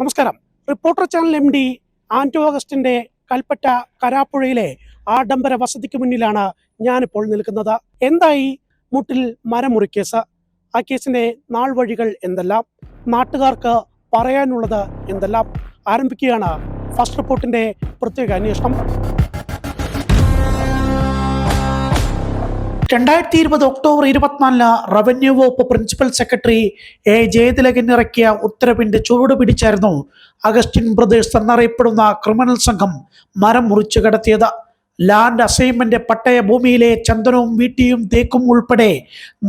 നമസ്കാരം. Reporter channel M D Anto ഓഗസ്റ്റിന്റെ Kalpetta കരാപ്പുഴയിലെ ആഡംബര വസതിക്ക് മുന്നിലാണ് ഞാനിപ്പോൾ നിൽക്കുന്നത്. എന്തായി? മുട്ടിൽ മരമുറി കേസ് ആ കേസിന്റെ നാൾ വഴികൾ എന്തെല്ലാം? നാട്ടുകാർക്ക് പറയാനുള്ളത് എന്തെല്ലാം? ആരംഭിക്കുകയാണ് ഫസ്റ്റ് റിപ്പോർട്ടിന്റെ പ്രത്യേക അന്വേഷണം. രണ്ടായിരത്തി ഇരുപത് ഒക്ടോബർ ഇരുപത്തിനാലിന് റവന്യൂ വകുപ്പ് പ്രിൻസിപ്പൽ സെക്രട്ടറി എ ജയതിലകൻ ഇറക്കിയ ഉത്തരവിന്റെ ചുവട് പിടിച്ചായിരുന്നു അഗസ്റ്റിൻ ബ്രദേഴ്സ് എന്നറിയപ്പെടുന്ന ക്രിമിനൽ സംഘം മരം മുറിച്ചു കടത്തിയത്. ലാൻഡ് അസൈൻമെന്റ് പട്ടയ ഭൂമിയിലെ ചന്ദനവും വീട്ടിയും തേക്കും ഉൾപ്പെടെ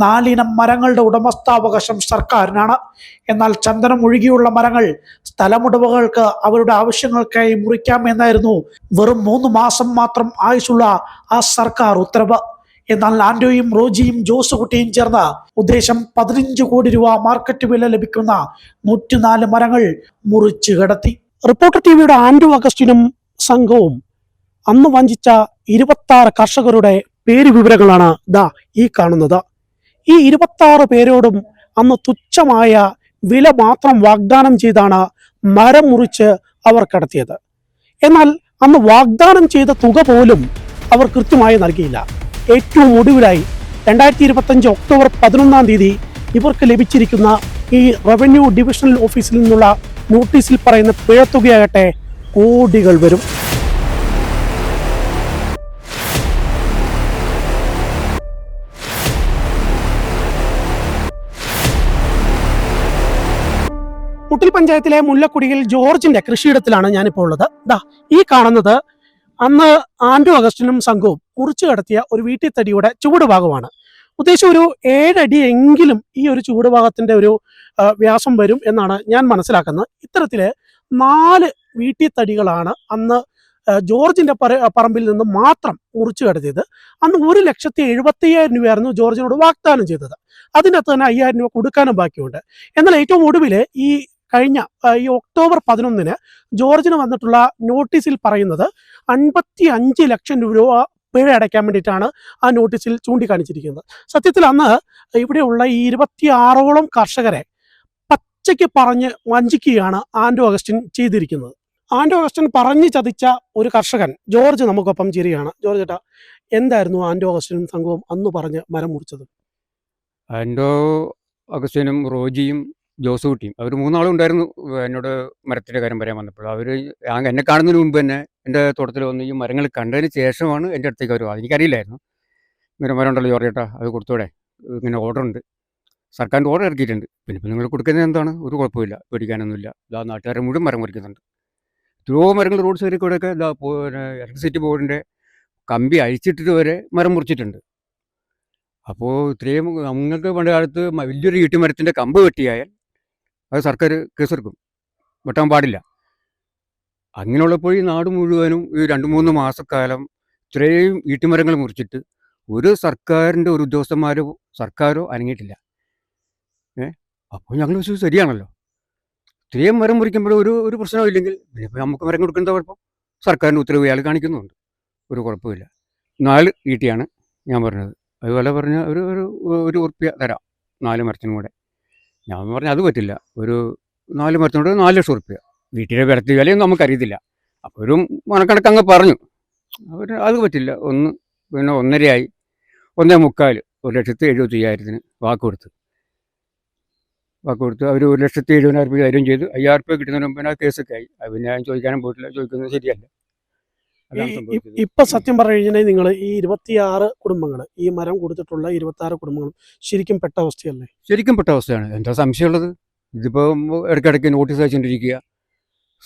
നാലിനം മരങ്ങളുടെ ഉടമസ്ഥാവകാശം സർക്കാരിനാണ്. എന്നാൽ ചന്ദനം ഒഴികെയുള്ള മരങ്ങൾ സ്ഥലമുടമകൾക്ക് അവരുടെ ആവശ്യങ്ങൾക്കായി മുറിക്കാമെന്നായിരുന്നു വെറും മൂന്ന് മാസം മാത്രം ആയുസുള്ള ആ സർക്കാർ ഉത്തരവ്. എന്നാൽ ആൻഡോയും റോജിയും ജോസ് കുട്ടിയും ചേർന്ന് ഉദ്ദേശം പതിനഞ്ച് കോടി രൂപ മാർക്കറ്റ് വില ലഭിക്കുന്ന നൂറ്റിനാല് മരങ്ങൾ മുറിച്ചു കടത്തി. റിപ്പോർട്ടർ ടിവിയുടെ ആൻഡോ അഗസ്റ്റിനും സംഘവും അന്ന് വഞ്ചിച്ച ഇരുപത്തി കർഷകരുടെ പേര് വിവരങ്ങളാണ് ദാ ഈ കാണുന്നത്. ഈ ഇരുപത്തി പേരോടും അന്ന് തുച്ഛമായ വില മാത്രം വാഗ്ദാനം ചെയ്താണ് മരം മുറിച്ച് അവർ കടത്തിയത്. എന്നാൽ അന്ന് വാഗ്ദാനം ചെയ്ത തുക പോലും അവർ കൃത്യമായി നൽകിയില്ല. ഏറ്റവും ഒടുവിലായി രണ്ടായിരത്തി ഇരുപത്തഞ്ച് ഒക്ടോബർ പതിനൊന്നാം തീയതി ഇവർക്ക് ലഭിച്ചിരിക്കുന്ന ഈ റവന്യൂ ഡിവിഷണൽ ഓഫീസിൽ നിന്നുള്ള നോട്ടീസിൽ പറയുന്ന പിഴത്തുകയാകട്ടെ കോടികൾ വരും. കുട്ടിൽ പഞ്ചായത്തിലെ മുല്ലക്കുടിയിൽ ജോർജിന്റെ കൃഷിയിടത്തിലാണ് ഞാനിപ്പോൾ ഉള്ളത്. ദാ ഈ കാണുന്നത് അന്ന് ആൻഡോ അഗസ്റ്റിനും സംഘവും മുറിച്ചു കടത്തിയ ഒരു വീട്ടിത്തടിയുടെ ചുവട് ഭാഗമാണ്. ഉദ്ദേശം ഒരു ഏഴടി എങ്കിലും ഈ ഒരു ചുവട് ഭാഗത്തിന്റെ ഒരു വ്യാസം വരും എന്നാണ് ഞാൻ മനസ്സിലാക്കുന്നത്. ഇത്തരത്തിൽ നാല് വീട്ടിത്തടികളാണ് അന്ന് ജോർജിന്റെ പറ- പറമ്പിൽ നിന്ന് മാത്രം മുറിച്ചു കടത്തിയത്. അന്ന് ഒരു ലക്ഷത്തി എഴുപത്തി അയ്യായിരം രൂപയായിരുന്നു ജോർജിനോട് വാഗ്ദാനം ചെയ്തത്. അതിനകത്ത് തന്നെ അയ്യായിരം രൂപ കൊടുക്കാനും ബാക്കിയുണ്ട്. എന്നാൽ ഏറ്റവും ഒടുവിൽ ഈ കഴിഞ്ഞ ഈ ഒക്ടോബർ പതിനൊന്നിന് ജോർജിന് വന്നിട്ടുള്ള നോട്ടീസിൽ പറയുന്നത് അൻപത്തി അഞ്ച് ലക്ഷം രൂപ പിഴ അടയ്ക്കാൻ വേണ്ടിയിട്ടാണ് ആ നോട്ടീസിൽ ചൂണ്ടിക്കാണിച്ചിരിക്കുന്നത്. സത്യത്തിൽ അന്ന് ഇവിടെയുള്ള ഈ ഇരുപത്തിയാറോളം കർഷകരെ പച്ചയ്ക്ക് പറഞ്ഞ് വഞ്ചിക്കുകയാണ് ആൻഡോ അഗസ്റ്റിൻ ചെയ്തിരിക്കുന്നത്. ആൻഡോ അഗസ്റ്റിൻ പറഞ്ഞു ചതിച്ച ഒരു കർഷകൻ ജോർജ് നമുക്കൊപ്പം ചേരുകയാണ്. ജോർജ് ഏട്ടാ എന്തായിരുന്നു ആൻഡോ അഗസ്റ്റിനും സംഘവും അന്ന് പറഞ്ഞ് മരം മുറിച്ചത്? ആൻഡോ അഗസ്റ്റിനും റോജിയും ജോസൂട്ടിയും അവർ മൂന്നാളും ഉണ്ടായിരുന്നു എന്നോട് മരത്തിന്റെ കാര്യം പറയാൻ വന്നപ്പോൾ. അവർ എന്നെ കാണുന്നതിന് മുമ്പ് തന്നെ എന്റെ തോട്ടത്തിൽ വന്ന് ഈ മരങ്ങൾ കണ്ടതിന് ശേഷമാണ് എന്റെ അടുത്തേക്ക് അവർ എനിക്കറിയില്ലായിരുന്നു. ഇങ്ങനെ മരം ഉണ്ടല്ലോ ചോറിയേട്ടാ അത് കൊടുത്തോടെ. ഇങ്ങനെ ഓർഡർ ഉണ്ട്. സർക്കാരിന്റെ ഓർഡർ ഇറക്കിയിട്ടുണ്ട്. പിന്നെ ഇപ്പം നിങ്ങൾ കൊടുക്കുന്നത് എന്താണ്? ഒരു കുഴപ്പമില്ല പേടിക്കാനൊന്നുമില്ല. ഇതാ നാട്ടുകാരെ മുഴുവൻ മരം മുറിക്കുന്നുണ്ട്. എത്രയോ മരങ്ങൾ റോഡ് സൈഡിൽ കൂടെയൊക്കെ ഇതാ ഇലക്ട്രിസിറ്റി ബോർഡിന്റെ കമ്പി അഴിച്ചിട്ടിട്ട് വരെ മരം മുറിച്ചിട്ടുണ്ട്. അപ്പോൾ ഇത്രയും നിങ്ങൾക്ക് പണ്ട് കാലത്ത് വലിയൊരു ഈട്ടിമരത്തിന്റെ കമ്പ് വെട്ടിയായാൽ അത് സർക്കാർ കേസെടുക്കും. വെട്ടാൻ പാടില്ല. അങ്ങനെയുള്ളപ്പോൾ ഈ നാട് മുഴുവനും ഈ രണ്ട് മൂന്ന് മാസക്കാലം ഇത്രയും ഈട്ടിമരങ്ങൾ മുറിച്ചിട്ട് ഒരു സർക്കാരിന്റെ ഒരു ഉദ്യോഗസ്ഥന്മാരോ സർക്കാരോ അനങ്ങിയിട്ടില്ല. ഏ? അപ്പോൾ ഞങ്ങൾ വിശ്വസിച്ച് ശരിയാണല്ലോ. ഇത്രയും മരം മുറിക്കുമ്പോൾ ഒരു ഒരു പ്രശ്നവും ഇല്ലെങ്കിൽ പിന്നെ നമുക്ക് മരം കൊടുക്കേണ്ട കുഴപ്പം. സർക്കാരിന്റെ ഉത്തരവ് ഇയാൾ കാണിക്കുന്നുണ്ട്. ഒരു കുഴപ്പമില്ല നാല് ഈട്ടിയാണ് ഞാൻ പറഞ്ഞത്. അതുപോലെ പറഞ്ഞ ഒരു ഒരു ഒരു ഉറുപ്പ്യ തരാം. നാല് മരത്തിനും കൂടെ. ഞാൻ പറഞ്ഞു അത് പറ്റില്ല. ഒരു നാല് മരത്തിനോട് നാല് ലക്ഷം ഉറുപ്പ്യ. വീട്ടിലെ വിലത്തി വിലയൊന്നും നമുക്കറിയത്തില്ല. അപ്പോൾ ഒരു മനക്കണക്ക് അങ്ങ് പറഞ്ഞു. അവർ അത് പറ്റില്ല. ഒന്ന് പിന്നെ ഒന്നരയായി. ഒന്നേ മുക്കാൽ ഒരു ലക്ഷത്തി എഴുപത്തി അയ്യായിരത്തിന് വാക്ക് കൊടുത്തു. വാക്ക് കൊടുത്തു അവർ ഒരു ലക്ഷത്തി എഴുപതിനായിരം രൂപ കാര്യം ചെയ്തു. അയ്യായിരം രൂപ കിട്ടുന്നതിന് മുമ്പ് ആ കേസൊക്കെ ആയി. അത് പിന്നെ ഞാൻ ചോദിക്കാനും പോയിട്ടില്ല. ചോദിക്കുന്നത് ശരിയല്ല. ഇപ്പൊ സത്യം പറഞ്ഞു കഴിഞ്ഞാൽ നിങ്ങൾ ഈ ഇരുപത്തിയാറ് കുടുംബങ്ങൾ ഈ മരം കൊടുത്തിട്ടുള്ള ഇരുപത്തി ആറ് കുടുംബങ്ങളും ശരിക്കും പെട്ട അവസ്ഥയല്ലേ? ശരിക്കും പെട്ട അവസ്ഥയാണ്. എന്താ സംശയമുള്ളത്? ഇതിപ്പോ ഇടയ്ക്കിടയ്ക്ക് നോട്ടീസ് അയച്ചുകൊണ്ടിരിക്കുക.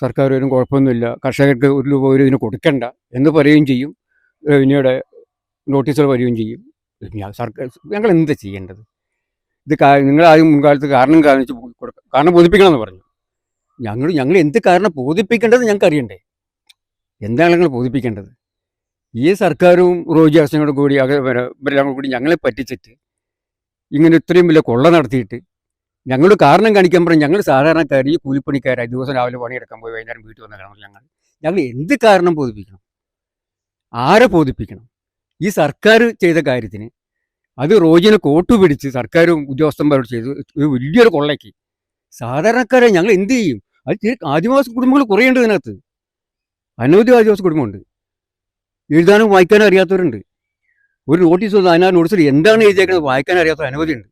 സർക്കാർ വരും കുഴപ്പമൊന്നുമില്ല. കർഷകർക്ക് ഒരു രൂപ ഒരു ഇതിന് കൊടുക്കണ്ട എന്ന് പറയുകയും ചെയ്യും. റവന്യൂടെ നോട്ടീസുകൾ വരികയും ചെയ്യും. സർക്കാർ ഞങ്ങൾ എന്താ ചെയ്യേണ്ടത്? ഇത് നിങ്ങൾ ആദ്യം മുൻകാലത്ത് കാരണം കാണിച്ച് കൊടുക്കാം കാരണം ബോധിപ്പിക്കണമെന്ന് പറഞ്ഞു. ഞങ്ങൾ ഞങ്ങൾ എന്ത് കാരണം ബോധിപ്പിക്കേണ്ടത് ഞങ്ങൾക്ക് അറിയണ്ടേ? എന്താണ് നിങ്ങൾ ബോധിപ്പിക്കേണ്ടത്? ഈ സർക്കാരും റോജി ഹസനോടും കൂടി ഇവരെല്ലാം കൂടി ഞങ്ങളെ പറ്റിച്ചിട്ട് ഇങ്ങനെ ഇത്രയും വലിയ കൊള്ള നടത്തിയിട്ട് ഞങ്ങൾ കാരണം കാണിക്കാൻ പറഞ്ഞ് ഞങ്ങൾ സാധാരണക്കാർ ഈ കൂലിപ്പണിക്കാരായി ദിവസം രാവിലെ പണിയെടുക്കാൻ പോയി വൈകുന്നേരം വീട്ടിൽ വന്ന കാരണം ഞങ്ങൾ ഞങ്ങൾ എന്ത് കാരണം ബോധിപ്പിക്കണം? ആരെ ബോധിപ്പിക്കണം? ഈ സർക്കാർ ചെയ്ത കാര്യത്തിന് അത് റോജിനെ കോട്ടു പിടിച്ച് സർക്കാരും ഉദ്യോഗസ്ഥന്മാരോട് ചെയ്ത് ഒരു വലിയൊരു കൊള്ളയ്ക്ക് സാധാരണക്കാരെ ഞങ്ങൾ എന്ത് ചെയ്യും? അത് ആദിവാസി കുടുംബങ്ങൾ കുറയേണ്ടതിനകത്ത്. അനവധി ആദിവാസി കുടുംബമുണ്ട് എഴുതാനും വായിക്കാനും അറിയാത്തവരുണ്ട്. ഒരു നോട്ടീസ് വന്നു അതിനാ നോട്ടീസിൽ എന്താണ് എഴുതിയേക്കുന്നത്? വായിക്കാൻ അറിയാത്തവർ അനവധി ഉണ്ട്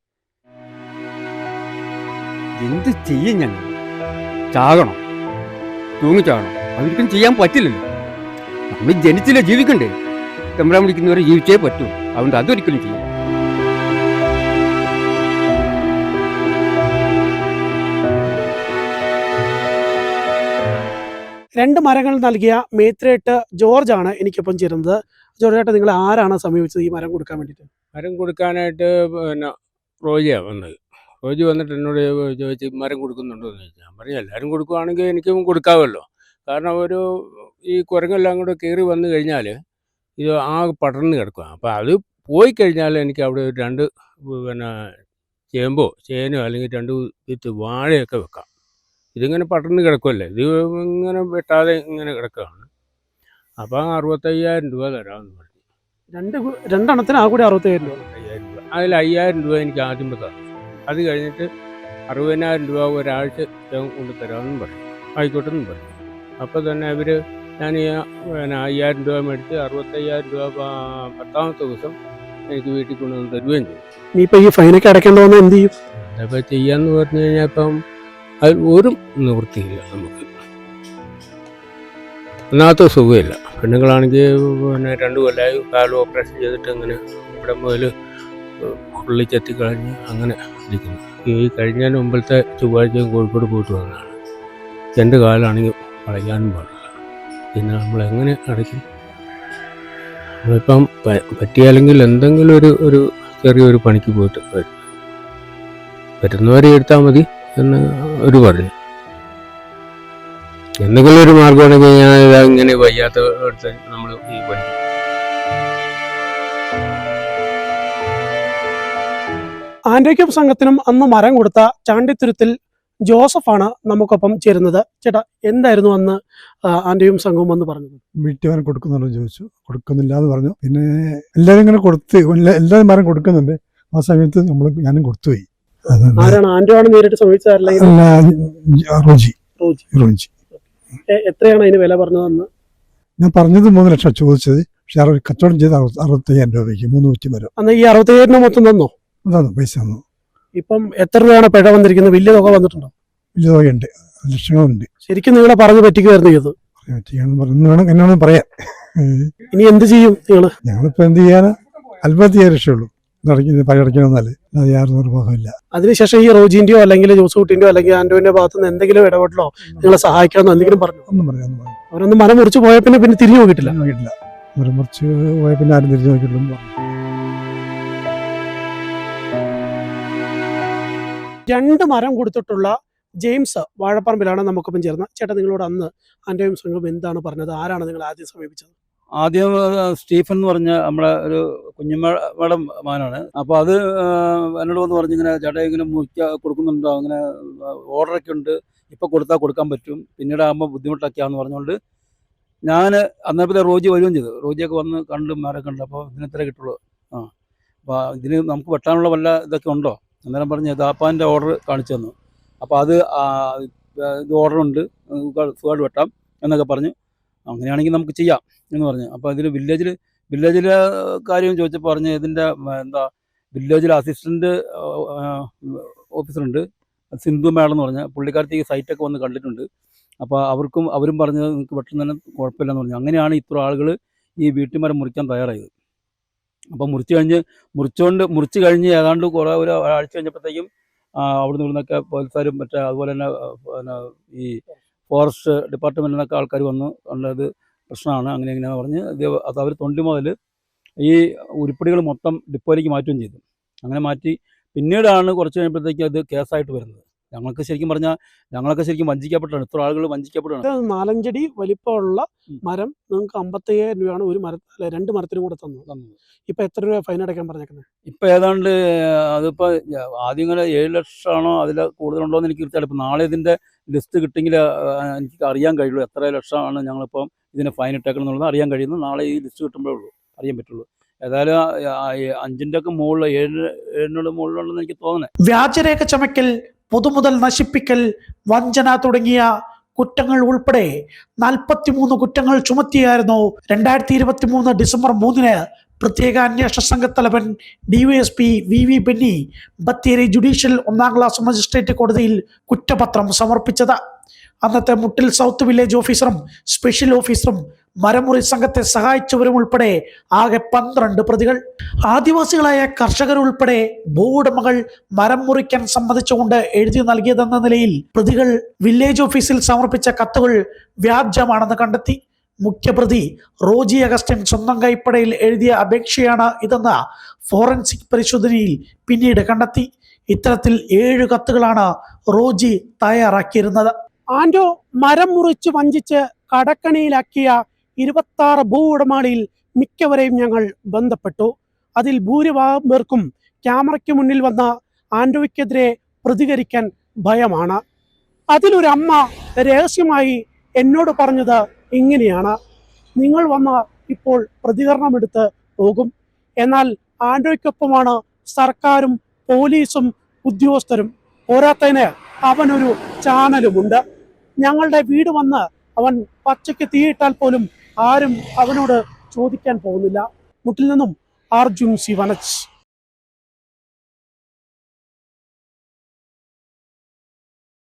എന്ത് ചെയ്യും ഞങ്ങൾ? ചാകണം. തൂങ്ങിച്ചാകണം അതൊരിക്കലും ചെയ്യാൻ പറ്റില്ലല്ലോ. നമ്മൾ ജനിച്ചില്ല ജീവിക്കണ്ടേ? തെമ്പ്രാൻ വിളിക്കുന്നവരെ ജീവിച്ചേ പറ്റൂ. അതുകൊണ്ട് അതൊരിക്കലും ചെയ്യില്ല രണ്ട് മരങ്ങൾ നൽകിയ മേത്രേട്ട് ജോർജ് ആണ് എനിക്കൊപ്പം ചേരുന്നത്. ജോർജ് നിങ്ങൾ ആരാണ് സമീപിച്ചത് ഈ മരം കൊടുക്കാൻ വേണ്ടിട്ട് മരം കൊടുക്കാനായിട്ട് പിന്നെ റോജിയാണ് വന്നത്. റോജി വന്നിട്ട് എന്നോട് ചോദിച്ച് മരം കൊടുക്കുന്നുണ്ടോ? എന്ന് ഞാൻ പറഞ്ഞു എല്ലാവരും കൊടുക്കുവാണെങ്കിൽ എനിക്കും കൊടുക്കാമല്ലോ കാരണം ഒരു ഈ കുരങ്ങെല്ലാം കൂടെ കയറി വന്നു കഴിഞ്ഞാൽ ഇത് ആ പടർന്ന് കിടക്കുക അപ്പോൾ അത് പോയി കഴിഞ്ഞാൽ എനിക്ക് അവിടെ രണ്ട് പിന്നെ ചേമ്പോ ചേനോ അല്ലെങ്കിൽ രണ്ട് വിത്ത് വാഴയൊക്കെ വെക്കാം. ഇതിങ്ങനെ പടർന്ന് കിടക്കുമല്ലേ ഇത് ഇങ്ങനെ വെട്ടാതെ ഇങ്ങനെ കിടക്കുകയാണ്. അപ്പം അറുപത്തയ്യായിരം രൂപ തരാമെന്ന് പറഞ്ഞു. രണ്ട് രണ്ടെണ്ണത്തിന് ആ കൂടി അറുപത്തയ്യായിരം രൂപ. അയ്യായിരം രൂപ. അതിൽ അയ്യായിരം രൂപ എനിക്ക് ആദ്യം തന്നു. അത് കഴിഞ്ഞിട്ട് അറുപതിനായിരം രൂപ ഒരാഴ്ച കൊണ്ട് തരാമെന്നും പറഞ്ഞു. ആയിക്കോട്ടെ എന്നും പറഞ്ഞു. അപ്പോൾ തന്നെ അവർ ഞാൻ ഈ പിന്നെ അയ്യായിരം രൂപ മേടിച്ച് അറുപത്തയ്യായിരം രൂപ പത്താമത്തെ ദിവസം എനിക്ക് വീട്ടിൽ കൊണ്ടുവന്ന് തരുകയും ചെയ്തു. നീ ഇപ്പൊ ഈ ഫൈനൊക്കെ അടയ്ക്കേണ്ടതെന്ന് എന്ത് ചെയ്യും? അതിപ്പോൾ ചെയ്യാന്ന് പറഞ്ഞു കഴിഞ്ഞാൽ ഇപ്പം അതിൽ ഒരു നിവൃത്തിയില്ല നമുക്ക്. ഒന്നാമത്തെ സുഖമില്ല. പെണ്ണുങ്ങളാണെങ്കിൽ പിന്നെ രണ്ടു കൊല്ലമായി കാലും ഓപ്പറേഷൻ ചെയ്തിട്ട് അങ്ങനെ ഇവിടെ മുതൽ ഉള്ളിച്ചെത്തി കളഞ്ഞ് അങ്ങനെ ഇരിക്കുന്നു. ഈ കഴിഞ്ഞതിന് മുമ്പത്തെ ചൊവ്വാഴ്ച കോഴിക്കോട് പോയിട്ട് വന്നതാണ്. രണ്ട് കാലാണെങ്കിൽ വളയ്ക്കാനും പാടില്ല. പിന്നെ നമ്മൾ എങ്ങനെ അടയ്ക്കും നമ്മളിപ്പം പറ്റിയാലെങ്കിൽ എന്തെങ്കിലും ഒരു ഒരു ചെറിയൊരു പണിക്ക് പോയിട്ട് വരും. പറ്റുന്നവരെ എടുത്താൽ മതി. എന്ന് അവർ പറഞ്ഞു എന്തെങ്കിലും ഒരു മാർഗമാണെങ്കിൽ ഞാൻ ഇങ്ങനെ വയ്യാത്ത അടുത്ത് നമ്മൾ ഈ പഠിക്കും ആൻഡ്രിക്കം സംഘത്തിനും അന്ന് മരം കൊടുത്ത ചാണ്ടിത്തുരുത്തിൽ ജോസഫാണ് നമുക്കൊപ്പം ചേരുന്നത്. ചേട്ടാ എന്തായിരുന്നു അന്ന് ആൻഡ്രിയും സംഘവും എന്ന് പറഞ്ഞത്? വീട്ടുകാരൻ കൊടുക്കുന്നുണ്ടോ ചോദിച്ചു. കൊടുക്കുന്നില്ല എന്ന് പറഞ്ഞു. പിന്നെ എല്ലാവരും ഇങ്ങനെ കൊടുത്ത് എല്ലാ- എല്ലാവരും മരം കൊടുക്കുന്നുണ്ട്. ആ സമയത്ത് നമ്മൾ ഞാനും കൊടുത്തുപോയി. ആരാണ്? ആന്റോ ആണ് നേരിട്ട് എ- എത്രയാണ് അതിന് വില പറഞ്ഞതെന്ന്? ഞാൻ പറഞ്ഞത് മൂന്ന് ലക്ഷം ചോദിച്ചത്. പക്ഷെ അറുപത് കച്ചവടം ചെയ്ത് അറുപത്തി അറുപത്തയ്യായിരം രൂപയ്ക്ക് മൂന്ന് കുറ്റി മരം അന്ന് ഈ രൂപ മൊത്തം തന്നോ? അതാണ് പൈസ തന്നു. ഇപ്പം എത്ര രൂപയാണ് പിഴ വന്നിരിക്കുന്നത്? വലിയ തുക വന്നിട്ടുണ്ടോ? വലിയ ഉണ്ട് ലക്ഷങ്ങളുണ്ട്. ശരിക്കും നിങ്ങളെ പറഞ്ഞു പറ്റിക്കുമായിരുന്നു ഇത്. എന്നാണ് പറയാ ഇനി എന്ത് ചെയ്യും നിങ്ങൾ? ഞങ്ങളിപ്പോ എന്ത് ചെയ്യാനാ? അത്ഭുത ചെയ്യാൻ രക്ഷയുള്ളൂ. ഇതടയ്ക്കുന്നത് പഴയടയ്ക്കണമെന്നാൽ അത് യാതൊരു നിർവാഹമില്ല അതിനുശേഷം ഈ റോജിന്റെയോ അല്ലെങ്കിൽ ജോസൂട്ടിന്റെയോ അല്ലെങ്കിൽ ആന്റോന്റെ ഭാഗത്ത് നിന്ന് എന്തെങ്കിലും ഇടപെടലോ നിങ്ങളെ സഹായിക്കാമെന്നോ എന്തെങ്കിലും പറഞ്ഞു? ഒന്നും പറയാം ഒന്നും അവരൊന്ന് മരം മുറിച്ച് പോയ പിന്നെ പിന്നെ തിരിഞ്ഞു നോക്കിയിട്ടില്ല. നോക്കിയിട്ടില്ല. ഒരു മുറിച്ച് പോയ പിന്നെ ആരും തിരിഞ്ഞു നോക്കിയിട്ടില്ല രണ്ട് മരം കൊടുത്തിട്ടുള്ള ജെയിംസ് വാഴപ്പറമ്പിലാണ് നമുക്കൊപ്പം ചേർന്ന ചേട്ടാ നിങ്ങളോട് അന്ന് ആന്റോയും സംഘം എന്താണ് പറഞ്ഞത്? ആരാണ് നിങ്ങൾ ആദ്യം സമീപിച്ചത്? ആദ്യം സ്റ്റീഫൻ എന്ന് പറഞ്ഞ നമ്മളെ ഒരു കുഞ്ഞമ്മടം മാനാണ് അപ്പോൾ അത് എന്നോട് വന്ന് പറഞ്ഞു ഇങ്ങനെ ചേട്ടാ ഇങ്ങനെ മുറിക്ക കൊടുക്കുന്നുണ്ടോ? അങ്ങനെ ഓർഡറൊക്കെ ഉണ്ട്. ഇപ്പോൾ കൊടുത്താൽ കൊടുക്കാൻ പറ്റും. പിന്നീട് ആകുമ്പോൾ ബുദ്ധിമുട്ടൊക്കെയാണെന്ന് പറഞ്ഞുകൊണ്ട് ഞാൻ അന്നേരത്തെ റോജി വരികയും ചെയ്തു. റോജിയൊക്കെ വന്ന് കണ്ട് മാറി കണ്ടു അപ്പോൾ ഇതിന് കിട്ടുള്ളൂ. ആ അപ്പോൾ ഇതിന് നമുക്ക് വെട്ടാനുള്ള വല്ല ഇതൊക്കെ ഉണ്ടോ? അന്നേരം പറഞ്ഞ് ദാപ്പാന്റെ ഓർഡർ കാണിച്ചു തന്നു. അപ്പോൾ അത് ഇത് ഓർഡർ ഉണ്ട്. സുഖമായിട്ട് വെട്ടാം എന്നൊക്കെ പറഞ്ഞു അങ്ങനെയാണെങ്കിൽ നമുക്ക് ചെയ്യാം എന്ന് പറഞ്ഞു. അപ്പോൾ അതിൽ വില്ലേജിൽ വില്ലേജിലെ കാര്യം ചോദിച്ചപ്പോൾ പറഞ്ഞ് ഇതിന്റെ എന്താ വില്ലേജിൽ അസിസ്റ്റന്റ് ഓഫീസറുണ്ട് സിന്ധു മേളം എന്ന് പറഞ്ഞാൽ പുള്ളിക്കാരത്തി ഈ സൈറ്റൊക്കെ വന്ന് കണ്ടിട്ടുണ്ട്. അപ്പോൾ അവർക്കും അവരും പറഞ്ഞത് നിങ്ങൾക്ക് പെട്ടെന്ന് തന്നെ കുഴപ്പമില്ലെന്ന് പറഞ്ഞു. അങ്ങനെയാണ് ഇത്ര ആളുകൾ ഈ വീട്ടുമരം മുറിക്കാൻ തയ്യാറായത്. അപ്പോൾ മുറിച്ച് കഴിഞ്ഞ് മുറിച്ചുകൊണ്ട് മുറിച്ച് കഴിഞ്ഞ് ഏതാണ്ട് കുറേ ഒരു ആഴ്ച കഴിഞ്ഞപ്പോഴത്തേക്കും അവിടെ നിന്നൊക്കെ പോലീസുകാരും മറ്റേ അതുപോലെ തന്നെ ഈ ഫോറസ്റ്റ് ഡിപ്പാർട്ട്മെന്റിൽ നിന്നൊക്കെ ആൾക്കാർ വന്ന്. കണ്ടത് പ്രശ്നമാണ്. അങ്ങനെ ഇങ്ങനെ പറഞ്ഞ് അത് അവർ തൊണ്ടി മുതൽ ഈ ഉരുപ്പടികൾ മൊത്തം ഡിപ്പോയിലേക്ക് മാറ്റുകയും ചെയ്തു. അങ്ങനെ മാറ്റി പിന്നീടാണ് കുറച്ച് കഴിയുമ്പോഴത്തേക്ക് അത് കേസായിട്ട് വരുന്നത്. ഞങ്ങൾക്ക് ശരിക്കും പറഞ്ഞാൽ ഞങ്ങളൊക്കെ ശരിക്കും വഞ്ചിക്കപ്പെട്ടാണ് ഇത്ര ആളുകൾ വഞ്ചിക്കപ്പെടുകയാണ് നാലഞ്ചടി വലിപ്പമുള്ള. മരം നിങ്ങൾക്ക് അമ്പത്തയ്യായിരം രൂപയാണ് ഒരു മര അല്ലെ രണ്ട് മരത്തിനും കൂടെ തന്നു തന്നു ഇപ്പൊ എത്ര രൂപ ഫൈൻ അടയ്ക്കാൻ പറഞ്ഞേക്കുന്നത് ഇപ്പം ഏതാണ്ട് അതിപ്പോ ആദ്യം ഇങ്ങനെ ഏഴ് ലക്ഷമാണോ അതിൽ കൂടുതലുണ്ടോ എന്ന് എനിക്ക് കൃത്യമായിട്ട് ഇപ്പം നാളെ ഇതിന്റെ ലിസ്റ്റ് കിട്ടിയെങ്കിൽ എനിക്ക് അറിയാൻ കഴിയുള്ളൂ എത്ര ലക്ഷമാണ് ഞങ്ങളിപ്പം ഇതിന് ഫൈൻ ഇട്ടേക്കണം എന്നുള്ളത് അറിയാൻ കഴിയുന്നു. നാളെ ഈ ലിസ്റ്റ് കിട്ടുമ്പോഴേ ഉള്ളൂ അറിയാൻ പറ്റുള്ളൂ. ഏതായാലും അഞ്ചിന്റെ അഞ്ചിന്റെ ഒക്കെ മുകളിൽ ഏഴ് ഏഴിനോട് മുകളിലുണ്ടെന്ന് എനിക്ക് തോന്നുന്നത് വ്യാജരേഖ ചമയ്ക്കൽ പൊതുമുതൽ നശിപ്പിക്കൽ വഞ്ചന തുടങ്ങിയ കുറ്റങ്ങൾ ഉൾപ്പെടെ നാൽപ്പത്തിമൂന്ന് കുറ്റങ്ങൾ ചുമത്തിയായിരുന്നു. രണ്ടായിരത്തി ഇരുപത്തി മൂന്ന് ഡിസംബർ മൂന്നിന് പ്രത്യേക അന്വേഷണ സംഘത്തലവൻ DYSP V V Benny Bathery judicial ഒന്നാം ക്ലാസ് മജിസ്ട്രേറ്റ് കോടതിയിൽ കുറ്റപത്രം സമർപ്പിച്ചത്. അന്നത്തെ മുട്ടിൽ സൗത്ത് വില്ലേജ് ഓഫീസറും സ്പെഷ്യൽ ഓഫീസറും മരമുറി സംഘത്തെ സഹായിച്ചവരും ഉൾപ്പെടെ ആകെ പന്ത്രണ്ട് പ്രതികൾ. ആദിവാസികളായ കർഷകരുൾപ്പെടെ ഭൂവുടമകൾ മരം മുറിക്കാൻ സമ്മതിച്ചുകൊണ്ട് എഴുതി നൽകിയതെന്ന നിലയിൽ പ്രതികൾ വില്ലേജ് ഓഫീസിൽ സമർപ്പിച്ച കത്തുകൾ വ്യാജമാണെന്ന് കണ്ടെത്തി. മുഖ്യപ്രതി റോജി അഗസ്റ്റിൻ സ്വന്തം കൈപ്പടയിൽ എഴുതിയ അപേക്ഷയാണ് ഇതെന്ന് ഫോറൻസിക് പരിശോധനയിൽ പിന്നീട് കണ്ടെത്തി. ഇത്തരത്തിൽ ഏഴ് കത്തുകളാണ് റോജി തയ്യാറാക്കിയിരുന്നത്. ആൻഡോ മരം മുറിച്ച് വഞ്ചിച്ച് കടക്കണിയിലാക്കിയ ഇരുപത്തി ആറ് ഭൂ ഉടമാളിയിൽ മിക്കവരെയും ഞങ്ങൾ ബന്ധപ്പെട്ടു. അതിൽ ഭൂരിഭാഗം പേർക്കും ക്യാമറയ്ക്ക് മുന്നിൽ വന്ന ആൻഡോയ്ക്കെതിരെ പ്രതികരിക്കാൻ ഭയമാണ്. അതിലൊരമ്മ രഹസ്യമായി എന്നോട് പറഞ്ഞത് ഇങ്ങനെയാണ്. നിങ്ങൾ വന്ന ഇപ്പോൾ പ്രതികരണമെടുത്ത് പോകും. എന്നാൽ ആൻഡോയ്ക്കൊപ്പമാണ് സർക്കാരും പോലീസും ഉദ്യോഗസ്ഥരും. പോരാത്തതിന് അവനൊരു ചാനലുമുണ്ട്. ഞങ്ങളുടെ വീട് വന്ന് അവൻ പച്ചയ്ക്ക് തീയിട്ടാൽ പോലും ആരും അവനോട് ചോദിക്കാൻ പോകുന്നില്ല. മുട്ടിൽ നിന്നും അർജുൻ സി വനച്ച്